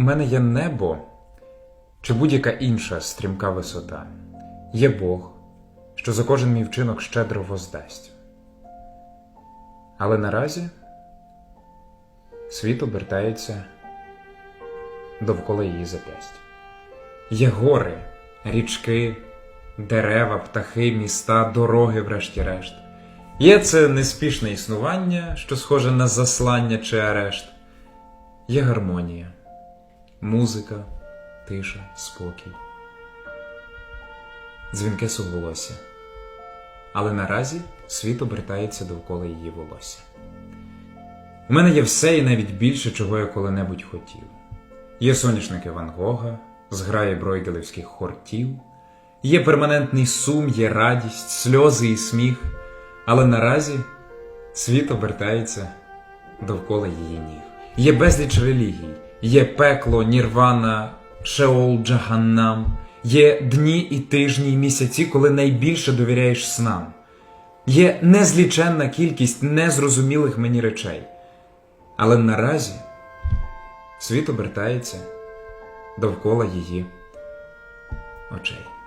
У мене є небо чи будь-яка інша стрімка висота. Є Бог, що за кожен мій вчинок щедро воздасть. Але наразі світ обертається довкола її зап'ястя. Є гори, річки, дерева, птахи, міста, дороги, врешті-решт. Є це неспішне існування, що схоже на заслання чи арешт. Є гармонія, музика, тиша, спокій, дзвінке суголосся. Але наразі світ обертається довкола її волосся. У мене є все і навіть більше, чого я коли-небудь хотів. Є соняшники Ван Гога, зграє бройгелевських хортів, є перманентний сум, є радість, сльози і сміх, але наразі світ обертається довкола її ніг. Є безліч релігій, є пекло, нірвана, шеол, джаганнам, є дні і тижні, і місяці, коли найбільше довіряєш снам. Є незліченна кількість незрозумілих мені речей. Але наразі світ обертається довкола її очей.